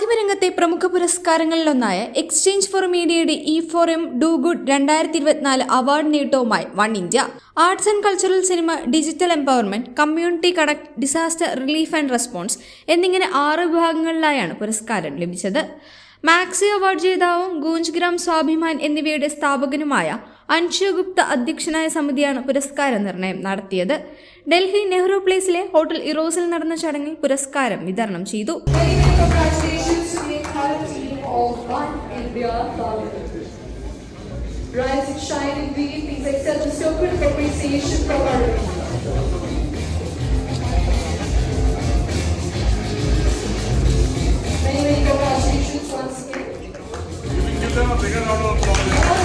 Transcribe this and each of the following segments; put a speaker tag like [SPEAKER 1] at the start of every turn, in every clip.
[SPEAKER 1] മാധ്യമരംഗത്തെ പ്രമുഖ പുരസ്കാരങ്ങളിലൊന്നായ exchange four മീഡിയയുടെ e four m do good രണ്ടായിരത്തി ഇരുപത്തിനാല് award നേട്ടവുമായി one India. Arts and cultural cinema digital empowerment community connect disaster relief and response എന്നിങ്ങനെ ആറ് വിഭാഗങ്ങളിലായാണ് പുരസ്കാരം ലഭിച്ചത്. മാക്സി അവാർഡ് ജേതാവും ഗൂഞ്ച്ഗ്രാം സ്വാഭിമാൻ എന്നിവയുടെ സ്ഥാപകനുമായ അൻഷുഗുപ്ത അധ്യക്ഷനായ സമിതിയാണ് പുരസ്കാര നിർണയം നടത്തിയത് ഡൽഹി നെഹ്റു പ്ലേസിലെ ഹോട്ടൽ ഇറോസിൽ നടന്ന ചടങ്ങിൽ പുരസ്കാരം വിതരണം ചെയ്തു
[SPEAKER 2] Many,
[SPEAKER 3] you?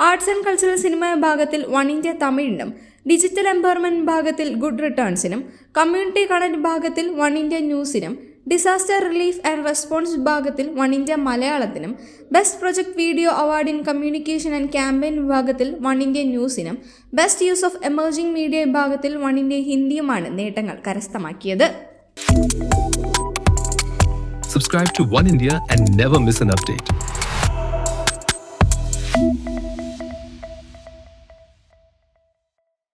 [SPEAKER 1] Arts and cultural cinema വിഭാഗത്തിൽ വൺ ഇന്ത്യ തമിഴിനും ഡിജിറ്റൽ എംപവർമെന്റ് വിഭാഗത്തിൽ ഗുഡ് റിട്ടേൺസിനും കമ്മ്യൂണിറ്റി കണക്ട് വിഭാഗത്തിൽ വൺ ഇന്ത്യ ന്യൂസിനും ഡിസാസ്റ്റർ റിലീഫ് ആൻഡ് റെസ്പോൺസ് വിഭാഗത്തിൽ one India മലയാളത്തിനും best project video award in communication and campaign വിഭാഗത്തിൽ one India ന്യൂസിനും best use of emerging media വിഭാഗത്തിൽ one India ഹിന്ദിയുമാണ് നേട്ടങ്ങൾ കരസ്ഥമാക്കിയത്
[SPEAKER 4] Subscribe to One India and never miss an update.